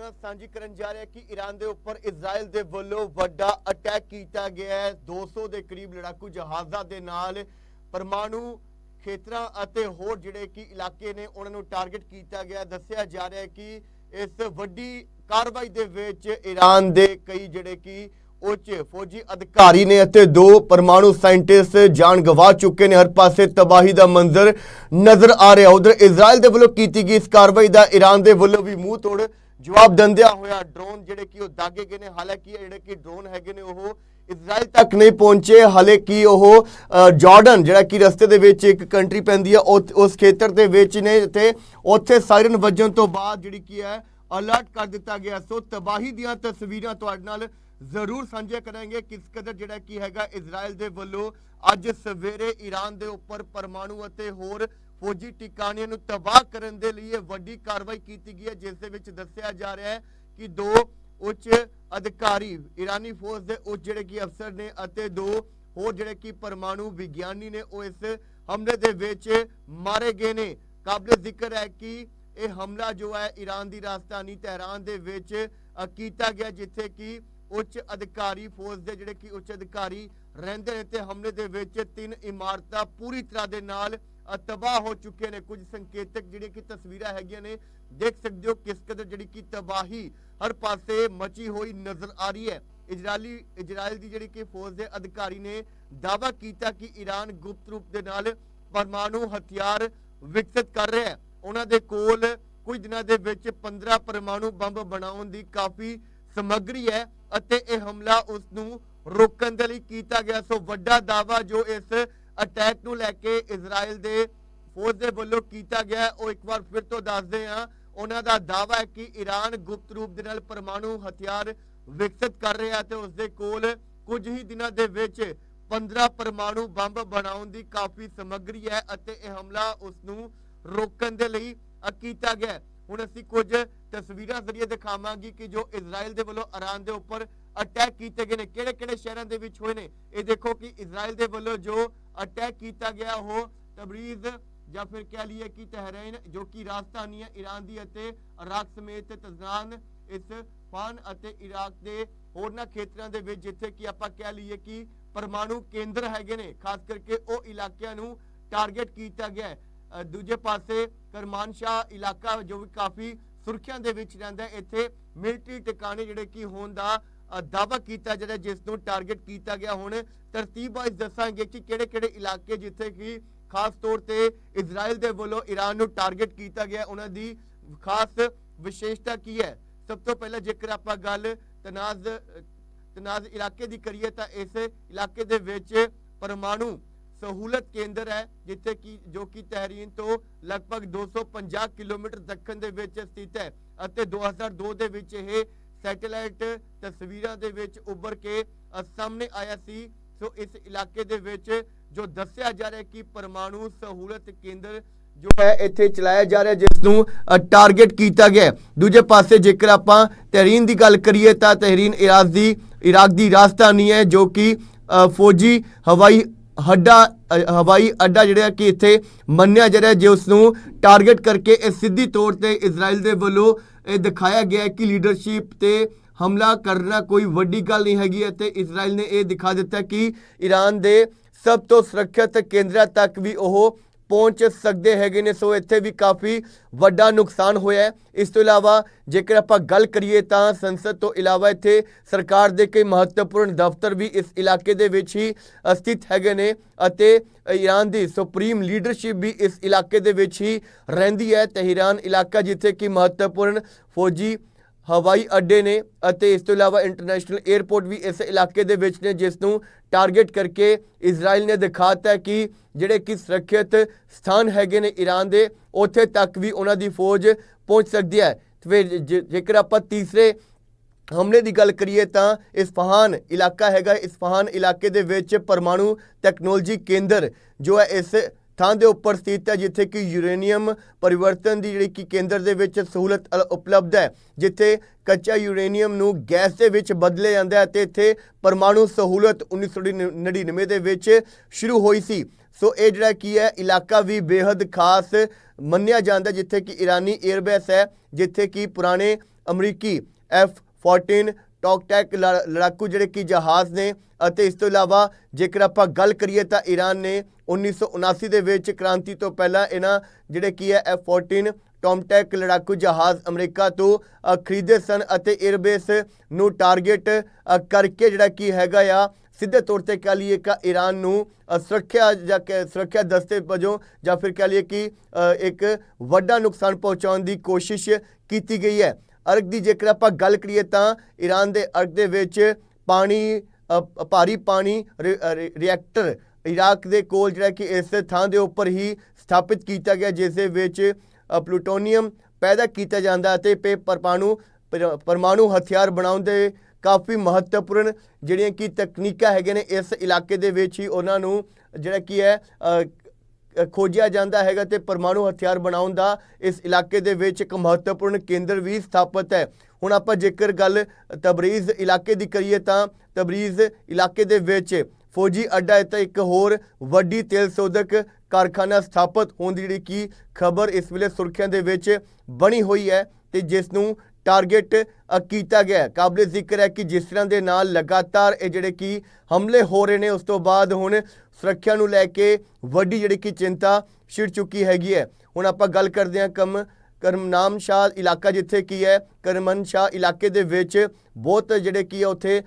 ਨਾਲ ਸਾਂਝੀ ਕਰਨ ਜਾ ਰਿਹਾ ਕਿ ਈਰਾਨ ਦੇ ਉੱਪਰ ਇਜ਼ਰਾਈਲ ਦੇ ਵੱਲੋਂ ਵੱਡਾ ਅਟੈਕ ਕੀਤਾ ਗਿਆ ਹੈ। 200 ਦੇ ਕਰੀਬ ਲੜਾਕੂ ਜਹਾਜ਼ਾਂ ਦੇ ਨਾਲ ਪਰਮਾਣੂ ਖੇਤਰਾਂ ਅਤੇ ਹੋਰ ਜਿਹੜੇ ਕਿ ਇਲਾਕੇ ਨੇ, ਉਹਨਾਂ ਨੂੰ ਟਾਰਗੇਟ ਕੀਤਾ ਗਿਆ। ਦੱਸਿਆ ਜਾ ਰਿਹਾ ਹੈ ਕਿ ਇਸ ਵੱਡੀ ਕਾਰਵਾਈ ਦੇ ਵਿੱਚ ਈਰਾਨ ਦੇ ਕਈ ਜਿਹੜੇ ਕਿ ਉੱਚ ਫੌਜੀ ਅਧਿਕਾਰੀ ਨੇ ਅਤੇ ਦੋ ਪਰਮਾਣੂ ਸਾਇੰਟਿਸਟ ਜਾਨ ਗਵਾ ਚੁੱਕੇ ਨੇ। ਹਰ ਪਾਸੇ ਤਬਾਹੀ ਦਾ ਮੰਜ਼ਰ ਨਜ਼ਰ ਆ ਰਿਹਾ। ਉਧਰ ਇਜ਼ਰਾਈਲ ਦੇ ਵੱਲੋਂ ਕੀਤੀ ਗਈ ਇਸ ਕਾਰਵਾਈ ਦਾ ਈਰਾਨ ਦੇ ਵੱਲੋਂ ਵੀ ਮੂੰਹ ਤੋੜ ਜਵਾਬ ਦਿੰਦਿਆਂ ਹੋਇਆ ਡਰੋਨ ਜਿਹੜੇ ਕਿ ਉਹ ਦਾਗੇ ਗਏ ਨੇ, ਹਾਲਾਂਕਿ ਜਿਹੜੇ ਕਿ ਡਰੋਨ ਹੈਗੇ ਨੇ, ਉਹ ਇਜ਼ਰਾਈਲ ਤੱਕ ਨਹੀਂ ਪਹੁੰਚੇ, ਹਾਲੇ ਕਿ ਉਹ ਜਾਰਡਨ ਜਿਹੜਾ ਕਿ ਰਸਤੇ ਦੇ ਵਿੱਚ ਇੱਕ ਕੰਟਰੀ ਪੈਂਦੀ ਹੈ ਉਸ ਖੇਤਰ ਦੇ ਵਿੱਚ ਨੇ ਤੇ ਉੱਥੇ ਸਾਇਰਨ ਵੱਜਣ ਤੋਂ ਬਾਅਦ ਜਿਹੜੀ ਕੀ ਹੈ ਅਲਰਟ ਕਰ ਦਿੱਤਾ ਗਿਆ। ਸੋ ਤਬਾਹੀ ਦੀਆਂ ਤਸਵੀਰਾਂ ਤੁਹਾਡੇ ਨਾਲ ਜ਼ਰੂਰ ਸਾਂਝੇ ਕਰਾਂਗੇ। ਕਿਸ ਕਦਰ ਜਿਹੜਾ ਕੀ ਹੈਗਾ ਇਜ਼ਰਾਈਲ ਦੇ ਵੱਲੋਂ ਅੱਜ ਸਵੇਰੇ ਈਰਾਨ ਦੇ ਉੱਪਰ ਪਰਮਾਣੂ ਅਤੇ ਹੋਰ ਫੌਜੀ ਟਿਕਾਣਿਆਂ ਨੂੰ ਤਬਾਹ ਕਰਨ ਦੇ ਲਈ ਇਹ ਵੱਡੀ ਕਾਰਵਾਈ ਕੀਤੀ ਗਈ ਹੈ, ਜਿਸ ਦੇ ਵਿੱਚ ਦੱਸਿਆ ਜਾ ਰਿਹਾ ਹੈ ਕਿ ਦੋ ਉੱਚ ਅਧਿਕਾਰੀ ਈਰਾਨੀ ਫੌਜ ਦੇ ਉੱਚ ਜਿਹੜੇ ਕੀ ਅਫਸਰ ਨੇ ਅਤੇ ਦੋ ਹੋਰ ਜਿਹੜੇ ਕੀ ਪਰਮਾਣੂ ਵਿਗਿਆਨੀ ਨੇ, ਉਹ ਇਸ ਹਮਲੇ ਦੇ ਵਿੱਚ ਮਾਰੇ ਗਏ ਨੇ। ਕਾਬਲੇ ਜ਼ਿਕਰ ਹੈ ਕਿ ਇਹ ਹਮਲਾ ਜੋ ਹੈ ਈਰਾਨ ਦੀ ਰਾਜਧਾਨੀ ਤਹਿਰਾਨ ਦੇ ਵਿੱਚ ਕੀਤਾ ਗਿਆ, ਜਿੱਥੇ ਕਿ ਉੱਚ ਅਧਿਕਾਰੀ ਫੌਜ ਦੇ ਜਿਹੜੇ ਕਿ ਉੱਚ ਅਧਿਕਾਰੀ ਰਹਿੰਦੇ ਨੇ, ਤੇ ਹਮਲੇ ਦੇ ਵਿੱਚ ਤਿੰਨ ਇਮਾਰਤਾਂ ਪੂਰੀ ਤਰ੍ਹਾਂ ਦੇ ਨਾਲ ਤਬਾਹ ਹੋ ਚੁੱਕੇ ਨੇ। ਕੁਝ ਸੰਕੇਤਕ ਜਿਹੜੀਆਂ ਕਿ ਤਸਵੀਰਾਂ ਹੈਗੀਆਂ ਨੇ, ਦੇਖ ਸਕਦੇ ਹੋ ਕਿਸ ਕਦਰ ਜਿਹੜੀ ਕਿ ਤਬਾਹੀ ਹਰ ਪਾਸੇ ਮਚੀ ਹੋਈ ਨਜ਼ਰ ਆ ਰਹੀ ਹੈ। ਇਜ਼ਰਾਈਲੀ, ਇਜ਼ਰਾਈਲ ਦੀ ਜਿਹੜੀ ਕਿ ਫੌਜ ਦੇ ਅਧਿਕਾਰੀ ਨੇ ਦਾਅਵਾ ਕੀਤਾ ਕਿ ਈਰਾਨ ਗੁਪਤ ਰੂਪ ਦੇ ਨਾਲ ਪਰਮਾਣੂ ਹਥਿਆਰ ਵਿਕਸਿਤ ਕਰ ਰਿਹਾ ਹੈ। ਉਹਨਾਂ ਦੇ ਕੋਲ ਕੁਝ ਦਿਨਾਂ ਦੇ ਵਿੱਚ 15 ਪਰਮਾਣੂ ਬੰਬ ਬਣਾਉਣ ਦੀ ਕਾਫੀ ਸਮੱਗਰੀ ਹੈ ਅਤੇ ਇਹ ਹਮਲਾ ਉਸ ਨੂੰ ਰੋਕਣ ਦੇ ਲਈ ਕੀਤਾ ਗਿਆ। ਸੋ ਵੱਡਾ ਦਾਅਵਾ ਜੋ ਇਸ ਅਟੈਕ ਨੂੰ ਲੈ ਕੇ ਇਜ਼ਰਾਈਲ ਦੇ ਫੌਜ ਦੇ ਵੱਲੋਂ ਕੀਤਾ ਗਿਆ ਉਹ ਇੱਕ ਵਾਰ ਫਿਰ ਤੋਂ ਦੱਸਦੇ ਹਾਂ, ਉਹਨਾਂ ਦਾ ਦਾਅਵਾ ਹੈ ਕਿ ਈਰਾਨ ਗੁਪਤ ਰੂਪ ਦੇ ਨਾਲ ਪਰਮਾਣੂ ਹਥਿਆਰ ਵਿਕਸਿਤ ਕਰ ਰਿਹਾ ਤੇ ਉਸ ਦੇ ਕੋਲ ਕੁਝ ਹੀ ਦਿਨਾਂ ਦੇ ਵਿੱਚ 15 ਪਰਮਾਣੂ ਬੰਬ ਬਣਾਉਣ ਦੀ ਕਾਫੀ ਸਮੱਗਰੀ ਹੈ ਅਤੇ ਇਹ ਹਮਲਾ ਉਸ ਨੂੰ ਰੋਕਣ ਦੇ ਲਈ ਕੀਤਾ ਗਿਆ ਹੁਣ ਅਸੀਂ ਕੁਝ ਤਸਵੀਰਾਂ ਜ਼ਰੀਏ ਦਿਖਾਵਾਂਗੇ ਕਿ ਜੋ ਇਜ਼ਰਾਈਲ ਦੇ ਵੱਲੋਂ ਈਰਾਨ ਦੇ ਉੱਪਰ ਅਟੈਕ ਕੀਤੇ ਗਏ ਨੇ। ਕਿਹੜੇ ਕਿਹੜੇ ਸ਼ਹਿਰਾਂ ਦੇ ਵਿੱਚ ਹੋਏ ਨੇ? ਇਹ ਦੇਖੋ ਕਿ ਇਜ਼ਰਾਈਲ ਦੇ ਵੱਲੋਂ ਜੋ ਅਟੈਕ ਕੀਤਾ ਗਿਆ, ਉਹ ਤਬਰੀਜ਼ ਜਾਂ ਫਿਰ ਕਹਿ ਲਈਏ ਕਿ ਤਹਿਰਾਨ, ਜੋ ਕਿ ਰਾਜਧਾਨੀ ਹੈ ਈਰਾਨ ਦੀ ਅਤੇ ਇਰਾਕ ਸਮੇਤ ਤਜ਼ਨਾਨ ਇਸ ਫਾਨ ਅਤੇ ਇਰਾਕ ਦੇ ਹੋਰਨਾਂ ਖੇਤਰਾਂ ਦੇ ਵਿੱਚ, ਜਿੱਥੇ ਕਿ ਆਪਾਂ ਕਹਿ ਲਈਏ ਕਿ ਪਰਮਾਣੂ ਕੇਂਦਰ ਹੈਗੇ ਨੇ। ਖਾਸ ਕਰਕੇ ਉਹ ਇਲਾਕਿਆਂ ਨੂੰ ਟਾਰਗੇਟ ਕੀਤਾ ਗਿਆ ਦੂਜੇ ਪਾਸੇ ਕਰਮਾਨਸ਼ਾ ਇਲਾਕਾ ਜੋ ਵੀ ਕਾਫੀ ਸੁਰਖੀਆਂ ਦੇ ਵਿੱਚ ਰਹਿੰਦਾ ਇੱਥੇ ਮਿਲਟਰੀ ਟਿਕਾਣੇ ਜਿਹੜੇ ਕਿ ਹੋਣ ਦਾ ਅ, ਦਾਅਵਾ ਕੀਤਾ ਜਿਹੜਾ ਜਿਸ ਨੂੰ ਟਾਰਗੇਟ ਕੀਤਾ ਗਿਆ ਹੁਣ। ਤਰਤੀਬ ਵਾਈਜ਼ ਦੱਸਾਂਗੇ ਕਿ ਕਿਹੜੇ ਕਿਹੜੇ ਇਲਾਕੇ ਜਿੱਥੇ ਕਿ ਖਾਸ ਤੌਰ ਤੇ ਇਜ਼ਰਾਈਲ ਦੇ ਵੱਲੋਂ ਈਰਾਨ ਨੂੰ ਟਾਰਗੇਟ ਕੀਤਾ ਗਿਆ ਉਹਨਾਂ ਦੀ ਖਾਸ ਵਿਸ਼ੇਸ਼ਤਾ ਕੀ ਹੈ? ਸਭ ਤੋਂ ਪਹਿਲਾਂ ਜੇਕਰ ਆਪਾਂ ਗੱਲ ਤਨਾਜ਼ ਤਨਾਜ਼ ਇਲਾਕੇ ਦੀ ਕਰੀਏ ਤਾਂ ਇਸ ਇਲਾਕੇ ਦੇ ਵਿੱਚ ਪਰਮਾਣੂ ਸਹੂਲਤ ਕੇਂਦਰ ਹੈ ਜਿੱਥੇ ਕਿ ਜੋ ਕਿ ਤਹਿਰੀਨ ਤੋਂ ਲਗਭਗ 250 ਕਿਲੋਮੀਟਰ ਦੱਖਣ ਦੇ ਵਿੱਚ ਸਥਿਤ ਹੈ ਅਤੇ 2002 ਦੇ ਵਿੱਚ ਇਹ ਸੈਟੇਲਾਈਟ ਤਸਵੀਰਾਂ ਦੇ ਵਿੱਚ ਉੱਭਰ ਕੇ ਸਾਹਮਣੇ ਆਇਆ ਸੀ। ਸੋ ਇਸ ਇਲਾਕੇ ਦੇ ਵਿੱਚ ਜੋ ਦੱਸਿਆ ਜਾ ਰਿਹਾ ਕਿ ਪਰਮਾਣੂ ਸਹੂਲਤ ਕੇਂਦਰ ਜੋ ਹੈ ਇੱਥੇ ਚਲਾਇਆ ਜਾ ਰਿਹਾ ਜਿਸ ਨੂੰ ਟਾਰਗੇਟ ਕੀਤਾ ਗਿਆ ਦੂਜੇ ਪਾਸੇ ਜੇਕਰ ਆਪਾਂ ਤਹਿਰੀਨ ਦੀ ਗੱਲ ਕਰੀਏ ਤਾਂ ਤਹਿਰੀਨ ਇਰਾਕ ਦੀ ਇਰਾਕ ਦੀ ਰਾਜਧਾਨੀ ਹੈ, ਜੋ ਕਿ ਫੌਜੀ ਹਵਾਈ ਹੱਡਾ ਹਵਾਈ ਅੱਡਾ ਜਿਹੜਾ ਕਿ ਇੱਥੇ ਮੰਨਿਆ ਜਾ ਰਿਹਾ ਜਿਸ ਨੂੰ ਟਾਰਗੇਟ ਕਰਕੇ ਇਹ ਸਿੱਧੀ ਤੌਰ ਤੇ ਇਜ਼ਰਾਈਲ ਦੇ ਵੱਲੋਂ ਦਿਖਾਇਆ ਗਿਆ ਕਿ ਲੀਡਰਸ਼ਿਪ ਤੇ ਹਮਲਾ ਕਰਨਾ ਕੋਈ ਵੱਡੀ ਗੱਲ ਨਹੀਂ ਹੈਗੀ ਅਤੇ ਇਜ਼ਰਾਈਲ ਨੇ ਇਹ ਦਿਖਾ ਦਿੱਤਾ ਕਿ ਈਰਾਨ ਦੇ ਸਭ ਤੋਂ ਸੁਰੱਖਿਅਤ ਕੇਂਦਰਾਂ ਤੱਕ ਵੀ ਉਹ ਪਹੁੰਚ ਸਕਦੇ ਹੈਗੇ ਨੇ ਸੋ ਇੱਥੇ ਵੀ ਕਾਫੀ ਵੱਡਾ ਨੁਕਸਾਨ ਹੋਇਆ ਹੈ। ਇਸ ਤੋਂ ਇਲਾਵਾ ਜੇਕਰ ਆਪਾਂ ਗੱਲ ਕਰੀਏ ਤਾਂ ਸੰਸਦ ਤੋਂ ਇਲਾਵਾ ਇੱਥੇ ਸਰਕਾਰ ਦੇ ਕਈ ਮਹੱਤਵਪੂਰਨ ਦਫ਼ਤਰ ਵੀ ਇਸ ਇਲਾਕੇ ਦੇ ਵਿੱਚ ਹੀ ਅ, ਸਥਿਤ ਹੈਗੇ ਨੇ ਅਤੇ ਈਰਾਨ ਦੀ ਸੁਪਰੀਮ ਲੀਡਰਸ਼ਿਪ ਵੀ ਇਸ ਇਲਾਕੇ ਦੇ ਵਿੱਚ ਹੀ ਰਹਿੰਦੀ ਹੈ। ਤਹਿਰਾਨ ਇਲਾਕਾ ਜਿੱਥੇ ਕਿ ਮਹੱਤਵਪੂਰਨ ਫੌਜੀ ਹਵਾਈ ਅੱਡੇ ਨੇ ਅਤੇ ਇਸ ਤੋਂ ਇਲਾਵਾ ਇੰਟਰਨੈਸ਼ਨਲ 에ਅਰਪੋਰਟ ਵੀ ਇਸ ਇਲਾਕੇ ਦੇ ਵਿੱਚ ਨੇ, ਜਿਸ ਨੂੰ ਟਾਰਗੇਟ ਕਰਕੇ ਇਜ਼ਰਾਈਲ ਨੇ ਦਿਖਾਤਾ ਹੈ ਕਿ ਜਿਹੜੇ ਕਿ ਸੁਰੱਖਿਅਤ ਸਥਾਨ ਹੈਗੇ ਨੇ ਈਰਾਨ ਦੇ, ਉੱਥੇ ਤੱਕ ਵੀ ਉਹਨਾਂ ਦੀ ਫੌਜ ਪਹੁੰਚ ਸਕਦੀ ਹੈ। ਫਿਰ ਜੇਕਰ ਆਪਾਂ ਤੀਸਰੇ ਹਮਲੇ ਦੀ ਗੱਲ ਕਰੀਏ ਤਾਂ ਇਸਫਹਾਨ ਇਲਾਕਾ ਹੈਗਾ ਇਸਫਹਾਨ ਇਲਾਕੇ ਦੇ ਵਿੱਚ ਪਰਮਾਣੂ ਟੈਕਨੋਲੋਜੀ ਕੇਂਦਰ ਜੋ ਹੈ, ਇਸ ਥਾਂ ਦੇ ਉੱਪਰ ਸਥਿਤ ਹੈ, ਜਿੱਥੇ ਕਿ ਯੂਰੇਨੀਅਮ ਪਰਿਵਰਤਨ ਦੀ ਜਿਹੜੀ ਕਿ ਕੇਂਦਰ ਦੇ ਵਿੱਚ ਸਹੂਲਤ ਉਪਲਬਧ ਹੈ, ਜਿੱਥੇ ਕੱਚਾ ਯੂਰੇਨੀਅਮ ਨੂੰ ਗੈਸ ਦੇ ਵਿੱਚ ਬਦਲੇ ਜਾਂਦਾ ਹੈ ਤੇ ਇੱਥੇ ਪਰਮਾਣੂ ਸਹੂਲਤ 1999 ਦੇ ਵਿੱਚ ਸ਼ੁਰੂ ਹੋਈ ਸੀ। ਸੋ ਇਹ ਜਿਹੜਾ ਕੀ ਹੈ, ਇਲਾਕਾ ਵੀ ਬੇहद ਖਾਸ ਮੰਨਿਆ ਜਾਂਦਾ, ਜਿੱਥੇ ਕਿ ਇਰਾਨੀ 에ਅਰਬੇਸ ਹੈ, ਜਿੱਥੇ ਕਿ ਪੁਰਾਣੇ ਅਮਰੀਕੀ F 14 ਟੌਕਟੈਕ ਲ- ਲੜਾਕੂ ਜਿਹੜੇ ਕਿ ਜਹਾਜ਼ ਨੇ ਅਤੇ ਇਸ ਤੋਂ ਇਲਾਵਾ ਜੇਕਰ ਆਪਾਂ ਗੱਲ ਕਰੀਏ ਤਾਂ ਈਰਾਨ ਨੇ 1979 ਦੇ ਵਿੱਚ ਕ੍ਰਾਂਤੀ ਤੋਂ ਪਹਿਲਾਂ ਇਹਨਾਂ ਜਿਹੜੇ ਕੀ ਹੈ F14 ਟੌਮਟੈਕ ਲੜਾਕੂ ਜਹਾਜ਼ ਅਮਰੀਕਾ ਤੋਂ ਖਰੀਦੇ ਸਨ ਅਤੇ 에ਅਰਬੇਸ ਨੂੰ ਟਾਰਗੇਟ ਕਰਕੇ ਜਿਹੜਾ ਕੀ ਹੈਗਾ ਆ, ਸਿੱਧੇ ਤੌਰ ਤੇ ਕਹ ਲਈਏ ਕਿ ਈਰਾਨ ਨੂੰ ਸੁਰੱਖਿਆ ਜਾਂ ਕਿ ਸੁਰੱਖਿਆ ਦਸਤੇ ਵਜੋਂ ਜਾਂ ਫਿਰ ਕਹ ਲਈਏ ਕਿ ਇੱਕ ਵੱਡਾ ਨੁਕਸਾਨ ਪਹੁੰਚਾਉਣ ਦੀ ਕੋਸ਼ਿਸ਼ ਕੀਤੀ ਗਈ ਹੈ। ਅਰਗ ਦੀ ਜੇਕਰ ਆਪਾਂ ਗੱਲ ਕਰੀਏ ਤਾਂ ਈਰਾਨ ਦੇ ਅਰਗ ਦੇ ਵਿੱਚ ਪਾਣੀ ਭਾਰੀ ਪਾਣੀ ਰਿਐਕਟਰ ਇਰਾਕ ਦੇ ਕੋਲ ਜਿਹੜਾ ਕਿ ਇਸ ਥਾਂ ਦੇ ਉੱਪਰ ਹੀ ਸਥਾਪਿਤ ਕੀਤਾ ਗਿਆ, ਜਿਸ ਦੇ ਵਿੱਚ ਪਲੂਟੋਨੀਅਮ ਪੈਦਾ ਕੀਤਾ ਜਾਂਦਾ ਅਤੇ ਪੇ, ਪਰਮਾਣੂ, ਪਰ- ਪਰਮਾਣੂ ਹਥਿਆਰ ਬਣਾਉਣ ਦੇ ਕਾਫੀ ਮਹੱਤਵਪੂਰਨ ਜਿਹੜੀਆਂ ਕਿ ਤਕਨੀਕਾਂ ਹੈਗੇ ਨੇ ਇਸ ਇਲਾਕੇ ਦੇ ਵਿੱਚ ਹੀ ਉਹਨਾਂ ਨੂੰ ਜਿਹੜਾ ਕੀ ਹੈ ਖੋਜਿਆ ਜਾਂਦਾ ਹੈਗਾ ਤੇ ਪਰਮਾਣੂ ਹਥਿਆਰ ਬਣਾਉਣ ਦਾ ਇਸ ਇਲਾਕੇ ਦੇ ਵਿੱਚ ਇੱਕ ਮਹੱਤਵਪੂਰਨ ਕੇਂਦਰ ਵੀ ਸਥਾਪਿਤ ਹੈ। ਹੁਣ ਆਪਾਂ ਜੇਕਰ ਗੱਲ ਤਬਰੀਜ਼ ਇਲਾਕੇ ਦੀ ਕਰੀਏ ਤਾਂ ਤਬਰੀਜ਼ ਇਲਾਕੇ ਦੇ ਵਿੱਚ ਫੌਜੀ ਅੱਡਾ ਹੈ ਤਾਂ ਇੱਕ ਹੋਰ ਵੱਡੀ ਤੇਲ ਸੋਧਕ ਕਾਰਖਾਨਾ ਸਥਾਪਿਤ ਹੋਣ ਦੀ ਜਿਹੜੀ ਕੀ ਖਬਰ ਇਸ ਵੇਲੇ ਸੁਰਖੀਆਂ ਦੇ ਵਿੱਚ ਬਣੀ ਹੋਈ ਹੈ ਤੇ ਜਿਸ ਨੂੰ ਟਾਰਗੇਟ ਕੀਤਾ ਗਿਆ ਕਾਬਲੇ ਜ਼ਿਕਰ ਹੈ ਕਿ ਜਿਸ ਤਰ੍ਹਾਂ ਦੇ ਨਾਲ ਲਗਾਤਾਰ ਇਹ ਜਿਹੜੇ ਕਿ ਹਮਲੇ ਹੋ ਰਹੇ ਨੇ, ਉਸ ਤੋਂ ਬਾਅਦ ਹੁਣ ਸੁਰੱਖਿਆ ਨੂੰ ਲੈ ਕੇ ਵੱਡੀ ਜਿਹੜੀ ਕਿ ਚਿੰਤਾ ਛਿੜ ਚੁੱਕੀ ਹੈਗੀ ਹੈ। ਹੁਣ ਆਪਾਂ ਗੱਲ ਕਰਦੇ ਹਾਂ ਕੰਮ ਕਰਮਨਾਮ ਸ਼ਾਹ ਇਲਾਕਾ ਜਿੱਥੇ ਕੀ ਹੈ, ਕਰਮਨ ਸ਼ਾਹ ਇਲਾਕੇ ਦੇ ਵਿੱਚ ਬਹੁਤ ਜਿਹੜੇ ਕੀ ਹੈ ਉੱਥੇ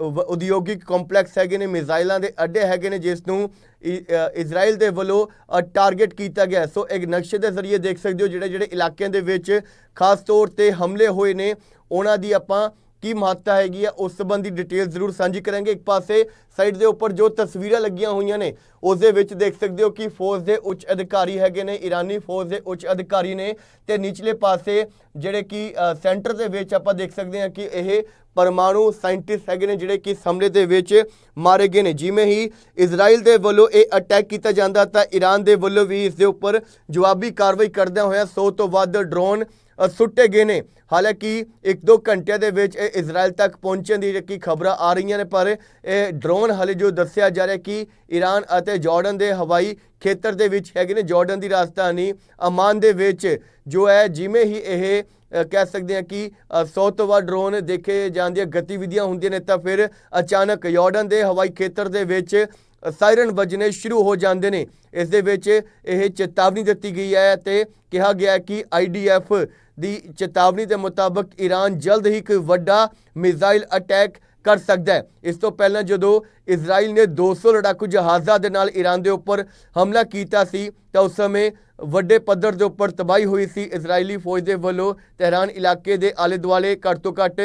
ਉਦਯੋਗਿਕ ਕੰਪਲੈਕਸ ਹੈਗੇ ਨੇ, ਮਿਜ਼ਾਈਲਾਂ ਦੇ ਅੱਡੇ ਹੈਗੇ ਨੇ, ਜਿਸ ਨੂੰ ਇਜ਼ਰਾਈਲ ਦੇ ਵੱਲੋਂ ਟਾਰਗੇਟ ਕੀਤਾ ਗਿਆ ਸੋ ਇੱਕ ਨਕਸ਼ੇ ਦੇ ਜ਼ਰੀਏ ਦੇਖ ਸਕਦੇ ਹੋ ਜਿਹੜੇ ਜਿਹੜੇ ਇਲਾਕਿਆਂ ਦੇ ਵਿੱਚ ਖਾਸ ਤੌਰ ਤੇ ਹਮਲੇ ਹੋਏ ਨੇ, ਉਹਨਾਂ ਦੀ ਆਪਾਂ ਕੀ ਮਹੱਤਤਾ ਹੈਗੀ ਆ, ਉਸ ਸੰਬੰਧੀ ਡਿਟੇਲ ਜ਼ਰੂਰ ਸਾਂਝੀ ਕਰਾਂਗੇ। ਇੱਕ ਪਾਸੇ ਸਾਈਡ ਦੇ ਉੱਪਰ ਜੋ ਤਸਵੀਰਾਂ ਲੱਗੀਆਂ ਹੋਈਆਂ ਨੇ, ਉਸ ਦੇ ਵਿੱਚ ਦੇਖ ਸਕਦੇ ਹੋ ਕਿ ਫੌਜ ਦੇ ਉੱਚ ਅਧਿਕਾਰੀ ਹੈਗੇ ਨੇ ਈਰਾਨੀ ਫੌਜ ਦੇ ਉੱਚ ਅਧਿਕਾਰੀ ਨੇ ਤੇ ਨਿਚਲੇ ਪਾਸੇ ਜਿਹੜੇ ਕਿ ਸੈਂਟਰ ਦੇ ਵਿੱਚ ਆਪਾਂ ਦੇਖ ਸਕਦੇ ਹਾਂ ਕਿ ਇਹ ਪਰਮਾਣੂ ਸਾਇੰਟਿਸਟ ਹੈਗੇ ਨੇ, ਜਿਹੜੇ ਕਿ ਹਮਲੇ ਦੇ ਵਿੱਚ ਮਾਰੇ ਗਏ ਨੇ। ਜਿਵੇਂ ਹੀ ਇਜ਼ਰਾਈਲ ਦੇ ਵੱਲੋਂ ਇਹ ਅਟੈਕ ਕੀਤਾ ਜਾਂਦਾ ਤਾਂ ਈਰਾਨ ਦੇ ਵੱਲੋਂ ਵੀ ਇਸ ਦੇ ਉੱਪਰ ਜਵਾਬੀ ਕਾਰਵਾਈ ਕਰਦਿਆਂ ਹੋਇਆਂ 100 ਤੋਂ ਵੱਧ ਡਰੋਨ ਸੁੱਟੇ ਗਏ ਨੇ। ਹਾਲਾਂਕਿ ਇੱਕ ਦੋ ਘੰਟਿਆਂ ਦੇ ਵਿੱਚ ਇਹ ਇਜ਼ਰਾਈਲ ਤੱਕ ਪਹੁੰਚਣ ਦੀ ਜਿਹੜੀ ਖਬਰਾਂ ਆ ਰਹੀਆਂ ਨੇ ਪਰ ਇਹ ਡਰੋਨ ਹਾਲੇ ਜੋ ਦੱਸਿਆ ਜਾ ਰਿਹਾ ਕਿ ਈਰਾਨ ਅਤੇ ਜਾਰਡਨ ਦੇ ਹਵਾਈ ਖੇਤਰ ਦੇ ਵਿੱਚ ਹੈਗੇ ਨੇ। ਜਾਰਡਨ ਦੀ ਰਾਜਧਾਨੀ ਅਮਾਨ ਦੇ ਵਿੱਚ ਜੋ ਹੈ ਜਿਵੇਂ ਹੀ ਇਹ ਕਹਿ ਸਕਦੇ ਹਾਂ ਕਿ ਅ, 100 ਤੋਂ ਵੱਧ ਡਰੋਨ ਦੇਖੇ ਜਾਂਦੀਆਂ ਗਤੀਵਿਧੀਆਂ ਹੁੰਦੀਆਂ ਨੇ ਤਾਂ ਫਿਰ ਅਚਾਨਕ ਜਾਰਡਨ ਦੇ ਹਵਾਈ ਖੇਤਰ ਦੇ ਵਿੱਚ ਸਾਇਰਨ ਵੱਜਣੇ ਸ਼ੁਰੂ ਹੋ ਜਾਂਦੇ ਨੇ। ਇਸ ਦੇ ਵਿੱਚ ਇਹ ਚੇਤਾਵਨੀ ਦਿੱਤੀ ਗਈ ਹੈ ਤੇ ਕਿਹਾ ਗਿਆ ਹੈ ਕਿ ਆਈਡੀਐਫ ਦੀ ਚੇਤਾਵਨੀ ਦੇ ਮੁਤਾਬਕ ਈਰਾਨ ਜਲਦ ਹੀ ਇੱਕ ਵੱਡਾ ਮਿਜ਼ਾਈਲ ਅਟੈਕ ਕਰ ਸਕਦਾ ਹੈ। ਇਸ ਤੋਂ ਪਹਿਲਾਂ ਜਦੋਂ ਇਜ਼ਰਾਈਲ ਨੇ 200 ਲੜਾਕੂ ਜਹਾਜ਼ਾਂ ਦੇ ਨਾਲ ਈਰਾਨ ਦੇ ਉੱਪਰ ਹਮਲਾ ਕੀਤਾ ਸੀ, ਤਾਂ ਉਸ ਸਮੇਂ ਵੱਡੇ ਪੱਧਰ ਦੇ ਉੱਪਰ ਤਬਾਹੀ ਹੋਈ ਸੀ। ਇਜ਼ਰਾਈਲੀ ਫੌਜ ਦੇ ਵੱਲੋਂ ਤਹਿਰਾਨ ਇਲਾਕੇ ਦੇ ਆਲੇ ਦੁਆਲੇ ਘੱਟ ਤੋਂ ਘੱਟ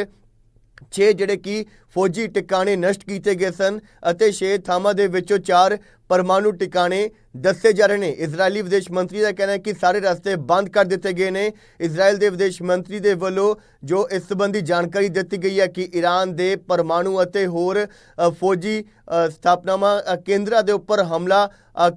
6 ਜਿਹੜੇ ਕਿ ਫੌਜੀ ਟਿਕਾਣੇ ਨਸ਼ਟ ਕੀਤੇ ਗਏ ਸਨ ਅਤੇ 6 ਥਾਵਾਂ ਦੇ ਵਿੱਚੋਂ 4 ਪਰਮਾਣੂ ਟਿਕਾਣੇ ਦੱਸੇ ਜਾ ਰਹੇ ਨੇ। ਇਜ਼ਰਾਈਲੀ ਵਿਦੇਸ਼ ਮੰਤਰੀ ਦਾ ਕਹਿਣਾ ਹੈ ਕਿ ਸਾਰੇ ਰਸਤੇ ਬੰਦ ਕਰ ਦਿੱਤੇ ਗਏ ਨੇ। ਇਜ਼ਰਾਈਲ ਦੇ ਵਿਦੇਸ਼ ਮੰਤਰੀ ਦੇ ਵੱਲੋਂ ਜੋ ਇਸ ਸੰਬੰਧੀ ਜਾਣਕਾਰੀ ਦਿੱਤੀ ਗਈ ਹੈ ਕਿ ਈਰਾਨ ਦੇ ਪਰਮਾਣੂ ਅਤੇ ਹੋਰ ਫੌਜੀ ਸਥਾਪਨਾਵਾਂ ਕੇਂਦਰਾਂ ਦੇ ਉੱਪਰ ਹਮਲਾ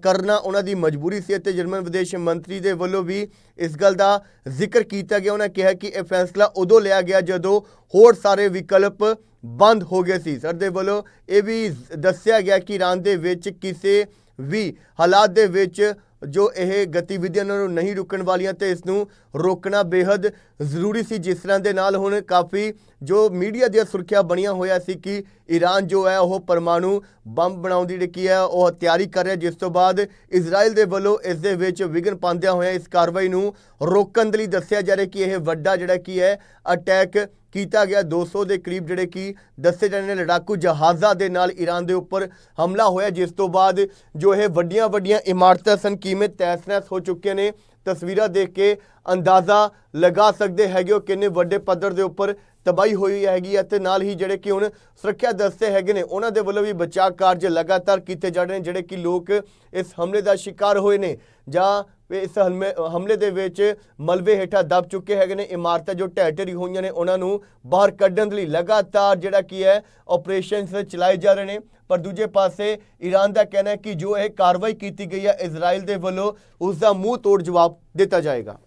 ਕਰਨਾ ਉਹਨਾਂ ਦੀ ਮਜਬੂਰੀ ਸੀ ਅਤੇ ਜਰਮਨ ਵਿਦੇਸ਼ ਮੰਤਰੀ ਦੇ ਵੱਲੋਂ ਵੀ ਇਸ ਗੱਲ ਦਾ ਜ਼ਿਕਰ ਕੀਤਾ ਗਿਆ। ਉਹਨਾਂ ਕਿਹਾ ਕਿ ਇਹ ਫੈਸਲਾ ਉਦੋਂ ਲਿਆ ਗਿਆ ਜਦੋਂ ਹੋਰ ਸਾਰੇ ਵਿਕਲਪ ਬੰਦ ਹੋ ਗਏ ਸੀ। ਸਰ ਦੇ ਵੱਲੋਂ ਇਹ ਵੀ ਦੱਸਿਆ ਗਿਆ ਕਿ ਈਰਾਨ ਦੇ ਵਿੱਚ ਕਿਸੇ ਵੀ ਹਾਲਾਤ ਦੇ ਵਿੱਚ ਜੋ ਇਹ ਗਤੀਵਿਧੀਆਂ ਨੂੰ ਨਹੀਂ ਰੁਕਣ ਵਾਲੀਆਂ ਤੇ ਇਸ ਨੂੰ ਰੋਕਣਾ ਬੇहद ਜ਼ਰੂਰੀ ਸੀ ਜਿਸ ਤਰ੍ਹਾਂ ਦੇ ਨਾਲ ਹੁਣ ਕਾਫੀ ਜੋ ਮੀਡੀਆ ਦੀਆਂ ਸੁਰਖੀਆਂ ਬਣੀਆਂ ਹੋਇਆ ਸੀ ਕਿ ਈਰਾਨ ਜੋ ਹੈ ਉਹ ਪਰਮਾਣੂ ਬੰਬ ਬਣਾਉਣ ਦੀ ਜਿਹੜੀ ਕੀ ਹੈ ਉਹ ਤਿਆਰੀ ਕਰ ਰਿਹਾ, ਜਿਸ ਤੋਂ ਬਾਅਦ ਇਜ਼ਰਾਈਲ ਦੇ ਵੱਲੋਂ ਇਸ ਦੇ ਵਿੱਚ ਵਿਘਨ ਪਾਉਂਦਿਆਂ ਹੋਇਆ ਇਸ ਕਾਰਵਾਈ ਨੂੰ ਰੋਕਣ ਦੇ ਲਈ ਦੱਸਿਆ ਜਾ ਰਿਹਾ ਕਿ ਇਹ ਵੱਡਾ ਜਿਹੜਾ ਕੀ ਹੈ ਅਟੈਕ ਕੀਤਾ ਗਿਆ। 200 ਦੇ ਕਰੀਬ ਜਿਹੜੇ ਕਿ ਦੱਸੇ ਜਾਂਦੇ ਨੇ ਲੜਾਕੂ ਜਹਾਜ਼ਾਂ ਦੇ ਨਾਲ ਈਰਾਨ ਦੇ ਉੱਪਰ ਹਮਲਾ ਹੋਇਆ, ਜਿਸ ਤੋਂ ਬਾਅਦ ਜੋ ਇਹ ਵੱਡੀਆਂ ਵੱਡੀਆਂ ਇਮਾਰਤਾਂ ਸਨ, ਕਿਵੇਂ ਤਹਿਸ-ਨਹਿਸ ਹੋ ਚੁੱਕੀਆਂ ਨੇ ਤਸਵੀਰਾਂ ਦੇਖ ਕੇ ਅੰਦਾਜ਼ਾ ਲਗਾ ਸਕਦੇ ਹੈਗੇ ਹੋ ਕਿੰਨੇ ਵੱਡੇ ਪੱਧਰ ਦੇ ਉੱਪਰ ਤਬਾਹੀ ਹੋਈ ਹੈਗੀ ਹੈ ਤੇ ਨਾਲ ਹੀ ਜਿਹੜੇ ਕਿ ਹੁਣ ਸੁਰੱਖਿਆ ਦਸਤੇ ਹੈਗੇ ਨੇ, ਉਹਨਾਂ ਦੇ ਵੱਲੋਂ ਵੀ ਬਚਾਅ ਕਾਰਜ ਲਗਾਤਾਰ ਕੀਤੇ ਜਾ ਰਹੇ ਨੇ, ਜਿਹੜੇ ਕਿ ਲੋਕ ਇਸ ਹਮਲੇ ਦਾ ਸ਼ਿਕਾਰ ਹੋਏ ਨੇ ਜਾਂ ਇਸ ਹਮਲੇ ਹਮਲੇ ਦੇ ਵਿੱਚ ਮਲਬੇ ਹੇਠਾਂ ਦਬ ਚੁੱਕੇ ਹੈਗੇ ਨੇ। ਇਮਾਰਤਾਂ ਜੋ ਢਹਿ ਢੇਰੀ ਹੋਈਆਂ ਨੇ, ਉਹਨਾਂ ਨੂੰ ਬਾਹਰ ਕੱਢਣ ਦੇ ਲਈ ਲਗਾਤਾਰ ਜਿਹੜਾ ਕੀ ਹੈ ਆਪਰੇਸ਼ਨਸ ਚਲਾਏ ਜਾ ਰਹੇ ਨੇ। ਪਰ ਦੂਜੇ ਪਾਸੇ ਈਰਾਨ ਦਾ ਕਹਿਣਾ ਹੈ ਕਿ ਜੋ ਇਹ ਕਾਰਵਾਈ ਕੀਤੀ ਗਈ ਹੈ, ਇਜ਼ਰਾਈਲ ਦੇ ਵੱਲੋਂ ਉਸ ਦਾ ਮੂੰਹ ਤੋੜ ਜਵਾਬ ਦਿੱਤਾ ਜਾਏਗਾ।